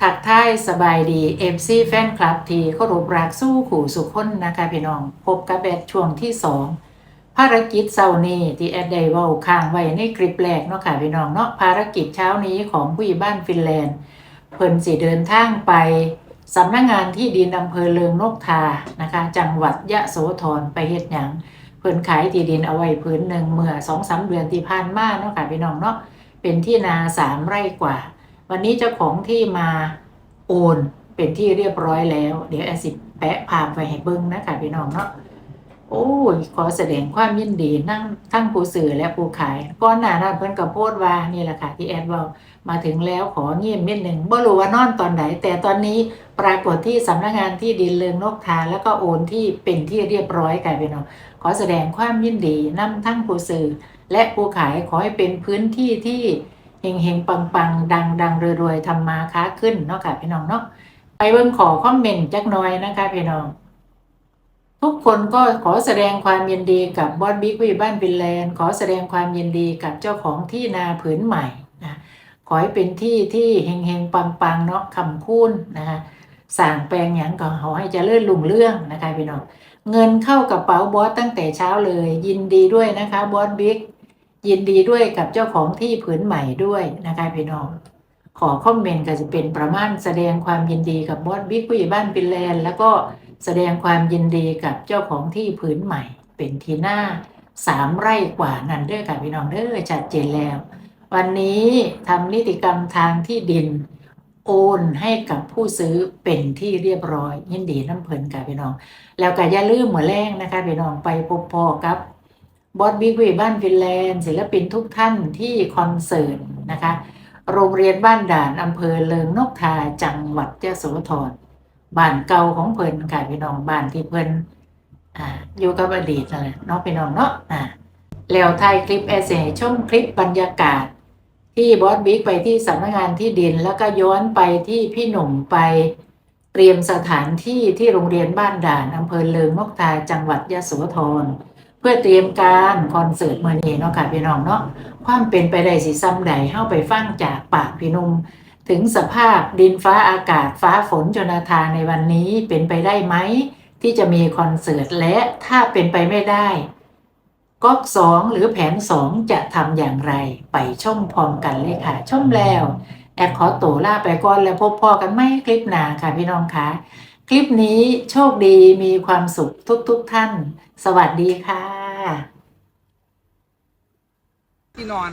ถักท้ายสบายดีเอฟซีแฟนคลับทีเคารพรักสู้ขู่สุขคนนะคะพี่น้อง พบกับแอดช่วงที่สองภารกิจเช้านี้ที่แอดไดว้าค้างไว้ในคลิปแรกเนาะค่ะพี่น้องเนาะภารกิจเช้านี้ของผู้ใหญ่บ้านฟินแลนด์เพิ่นสิเดินทางไปสำนักงานที่ดินอำเภอเลิงนกทานะคะ จังหวัดยะโสธรไปเฮ็ดหยังเพิ่นขายที่ดินเอาไว้พื้นหนึ่งเมื่อสองสามเดือนที่ผ่านมาเนาะค่ะพี่น้องเนาะเป็นที่นาสามไร่กว่า วันนี้เจ้าของที่มาโอนเป็นที่เรียบร้อยแล้ว เดี๋ยวแอสิแปะภาพไว้ให้เบิ่งนะคะพี่น้องเนาะโอ้ยขอแสดงความยินดีนั่งทั้งผู้ซื้อและผู้ขายก่อนหน้านั้นเพิ่นก็โพสต์ว่านี่แหละค่ะที่แอดว้ามาถึงแล้วขอเงียบนิดหนึ่งบ่รู้ว่านอนตอนไหนแต่ตอนนี้ปรากฏที่สำนักงานที่ดินเลืองนกทาแล้วก็โอนที่เป็นที่เรียบร้อยกันไปเนาะขอแสดงความยินดีนำทั้งผู้ซื้อและผู้ขายขอให้เป็นพื้นที่ที่ เฮงเฮงปังปังดังดังรวยรวยทำมาค้าขึ้นเนาะค่ะพี่น้องเนาะไปเบิ่งขอคอมเมนต์จักน่อยนะคะพี่น้อง ทุกคนก็ขอแสดงความยินดีกับบอสบิ๊กวีบ้านฟินแลนด์ขอแสดงความยินดีกับเจ้าของที่นาผืนใหม่นะขอให้เป็นที่ที่เฮงเฮงปังปังเนาะคำคูณนะคะสั่งแปลงอย่างก็ขอให้เจริญรุ่งเรื่องนะคะพี่น้องเงินเข้ากระเป๋าบอสตั้งแต่เช้าเลย ยินดีด้วยนะคะบอสบิ๊ก ยินดีด้วยกับเจ้าของที่ผืนใหม่ด้วยนะคะพี่น้อง ขอคอมเมนต์ก็จะเป็นประมาณแสดงความยินดีกับบอสบิ๊กผู้ใหญ่บ้านฟินแลนด์แล้วก็แสดงความยินดีกับเจ้าของที่ผืนใหม่ เป็นทีหน้าสามไร่กว่านั่นเด้อค่ะพี่น้องเด้อชัดเจนแล้ว วันนี้ทำนิติกรรมทางที่ดินโอนให้กับผู้ซื้อเป็นที่เรียบร้อย ยินดีน้ำเพลินค่ะพี่น้อง แล้วก็อย่าลืมหัวแรงนะคะพี่น้องไปพบพอกับ บอสบิ๊กวีบ้านฟินแลนด์ศิลปินทุกท่านที่คอนเสิร์ตนะคะ โรงเรียนบ้านด่านอำเภอเลิงนกทาจังหวัดยะโสธรบ้านเก่าของเพิ่นค่ะพี่น้องบ้านที่เพิ่นอ่าอยู่กับอดีตนั่นแหละเนาะพี่น้องเนาะอ่าแล้วถ่ายคลิปแอเซชมคลิปบรรยากาศ ที่บอสบิ๊กไปที่สำนักงานที่ดิน แล้วก็ย้อนไปที่พี่หนุ่มไปเตรียมสถานที่ที่โรงเรียนบ้านด่านอำเภอเลิงนกทาจังหวัดยะโสธร พื่อเตรียมการคอนเสิร์ตเมื่อนี้เนาะค่ะพี่น้องเนาะความเป็นไปได้สิซ้ำใดเข้าไปฟังจากปากพี่นุ่มถึงสภาพดินฟ้าอากาศฟ้าฝนจนทางในวันนี้เป็นไปได้ไหม ที่จะมีคอนเสิร์ตและถ้าเป็นไปไม่ได้ก๊อกสองหรือแผนสองจะทำอย่างไรไปชมพร้อมกันเลยค่ะชมแล้ว แอดขอตัวลาไปก่อนแล้วพบพอกันไม่คลิปหนาค่ะพี่น้องคะ คลิปนี้โชคดีมีความสุขทุกๆทท่าน สวัสดีค่ะ ที่นอน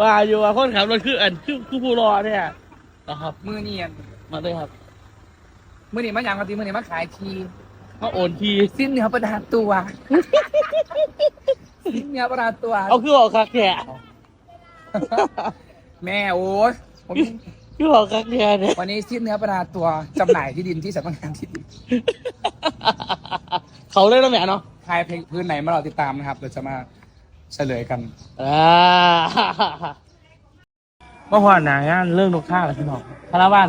ว่าอยู่ว่าคนขับรถคืออันคือคือผู้รอเนี่ยนะครับ มือเนียนมาเลยครับ มือนี่มาอย่างกันทีมือนี่มาขายทีมาโอนทีสิ้นเนื้อประดาตัว สิ้นเนื้อประดาตัว เอาคือออกคักแค่แม่โอ้ยผม คือออกคักแค่เนี่ยวันนี้สิ้นเนื้อประดาตัวจำหน่ายที่ดินที่สำนักงานที่ดินเขาเล่นแล้วแหม่เนาะใครเพลงพื้นไหนมาเราติดตามนะครับ เราจะมาเฉลยกันอ่าเมื่อวานหนางานเรื่องนกท่าแล้วพี่น้องคาราวาน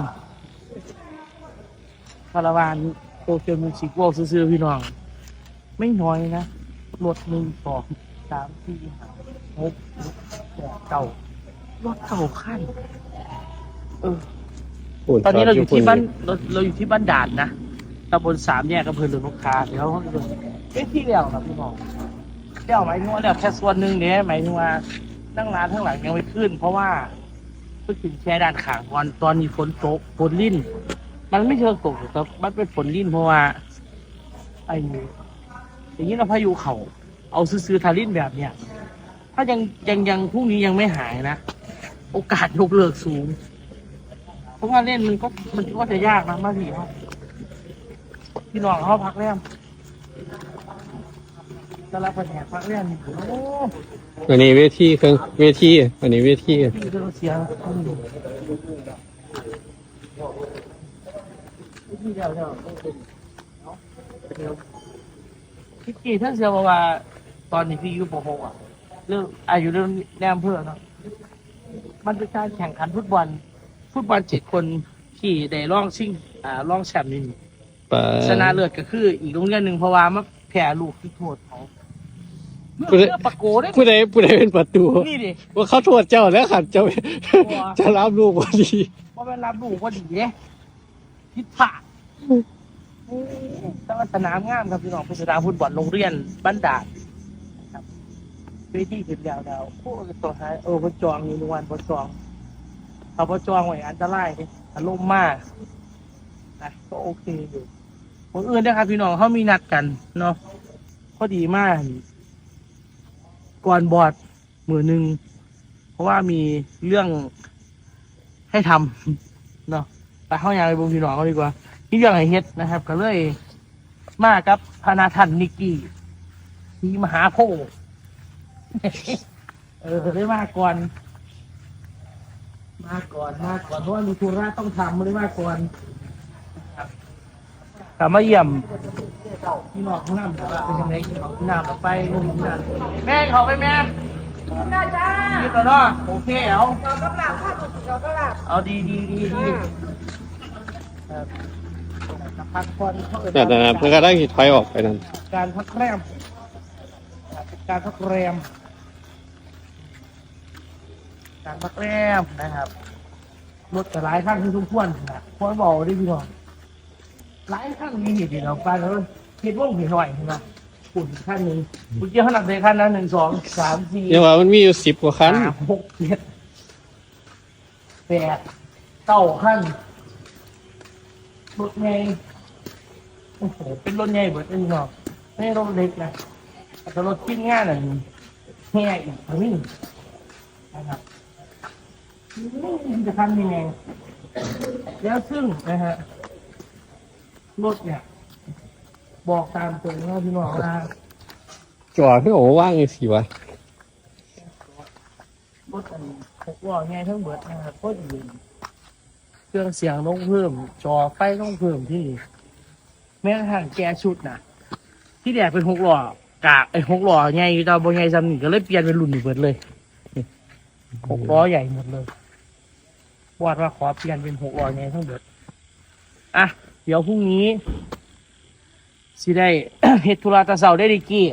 คาราวานโตเกียวมิวสิกวอลซื้อๆพี่น้อง ไม่น้อยนะรถหนึ่งสองสามสี่ห้าหกเจ็ดแปดเก้ารถเก้าขั้น เออตอนนี้เราอยู่ที่บ้านเราเราอยู่ที่บ้านด่านนะตำบลสามแยกอำเภอเรือนกคาเดี๋ยวเราเอ้ยที่เดียวนะพี่น้องเดียวหมายถึงว่าเดียวแค่ส่วนหนึ่งเนี่ยหมายถึงว่านั่งร้านข้างหลังยังไม่ขึ้น เพราะว่าเพิ่งถึงแค่ด้านขางก่อนตอนนี้ฝนตกฝนลิ่น มันไม่เชิงตกหรอกครับมันเป็นฝนลิ่นเพราะว่าไอ้อย่างนี้เราพายุเขาเอาซื้อๆทาลิ่นแบบเนี้ยถ้ายังยังยังพรุ่งนี้ยังไม่หายนะ โอกาสยกเลิกสูงเพ ราะว่าเล่นมันก็มันก็จะยากนะมาพี่เขาพี่น้องเขาพักแรมแต่ละแผนกพักแรมนี่โอ้วันนี้เวทีเครื่องเวทีวันนี้เวทีพี่เรื่องเสียต้องดูพี่เดียวเดียวเดียวพี่กี่ท่านเสียบอกว่า ตอนนี้พี่อยุปหกอะเรื่องอายุเรื่องแนมเพื่อเนาะมันเป็นการแข่งขันฟุตบอล ฟุตบอลเจ็ดคนที่ได้ร่องชิงอ่าร่องแชมป์นี่ปะชนะเลิศก็คืออีกโรงเรียนหนึ่งเพราะว่ามาแพ้ลูกที่โทษเขาเมื่อผู้ใดเมื่อปะโกได้ผู้ใดผู้ใดเป็นประตูนี่ดิ ว่าเขาโทษเจ้าแล้วขัดเจ้าว้าจะรับลูกพอดี ว่าเป็นรับลูกว่าดีเนี่ยทิศผาดแต่ว่าสนามงามครับพี่น้องเป็นสนามฟุตบอลโรงเรียนบ้านดาดครับเวทีขึ้นยาวดาวโอ้ตัวท้ายเออพอจองอยู่ในวันพอจอง เอาพอจองไว้อันตรายเลยอารมณ์มากนะก็โอเคอยู่คนอื่นนะครับพี่น้องเขามีนัดกันเนาะพอดีมาก ก่อนบอดมือหนึ่งเพราะว่ามีเรื่องให้ทำเนาะไปเข้ายางไปบุญพี่น้องเขาดีกว่ามีเรื่องให้เฮ็ดนะครับ ก็เลยมากับพนาทันนิกกี้ทีมหาโพเออได้มาก่อน มาก่อนมาก่อนเพราะว่ามีธุระต้องทำเลยมาก่อนครับกลับมาเยี่ยมพี่น้องข้างหน้าเป็นยังไงพี่น้องข้างหน้าไปลงข้างหน้าแม่เขาไปแม่จ้าคิดแล้วเนาะโอเคเอาเอาดีดีดีดีครับพักผ่อนเขาเอิ้นแต่แต่เพื่อนก็ได้ถอยออกไปนั่นการพักแรมการพักแรม การพักแรมนะครับรถแต่หลายขั้นที่ทุกคนนะพอนบอกได้พี่น้องหลายขั้นมีเหตุที่เราไปแล้วเห็นว่าเหตุหน่อยใช่ไหมปุ่นขั้นหนึ่งคุณเจ้าขนาดในขั้นนั้นหนึ่งสองสามสี่เนี่ยว่ามันมีอยู่สิบกว่าคันสามหกเจ็ดแปดเก้าขั้นรถใหญ่โอ้โหเป็นรถใหญ่เบิดเองเนาะไม่ใช่รถเล็กนะแต่รถชิ้นง่ายน่ะแห่อีกทวิ่งนะครับ นี่จะทำยังไง แล้วซึ่งนะฮะรถเนี่ย บอกตามตรงนะพี่น้องนะจอดที่โอ้ว่างอยู่สิวะรถอันหกล้อไงทั้งเบิดนะครับก็ดีเครื่องเสียงต้องเพิ่ม จอไฟต้องเพิ่มที่นี่แม้กระทั่งแกชุดนะที่แดกเป็นหกล้อกากไอ้หกล้อไงอยู่ตาบนไงซ้ำนี่ก็เลยเปลี่ยนเป็นรุ่นนี้เบิดเลยนี่หกล้อใหญ่หมดเลย วาดว่าขอเปลี่ยนเป็นหกล้อไงทั้งเบิดอะ เดี๋ยวพรุ่งนี้สิได้เฮ็ดธุระตะเสาได้ดีกี้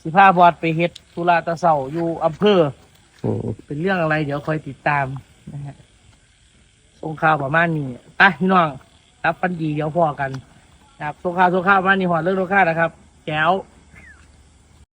สิพาบอดไปเฮ็ดธุระตะเสาอยู่อำเภอโอ้เป็นเรื่องอะไร เดี๋ยวคอยติดตามนะฮะส่งข่าวประมาณนี้ไปพี่น้องรับปันดีเดี๋ยวพอกันครับส่งข่าวส่งข่าวประมาณนี้หอดเรื่องโลค่านะครับแก้ว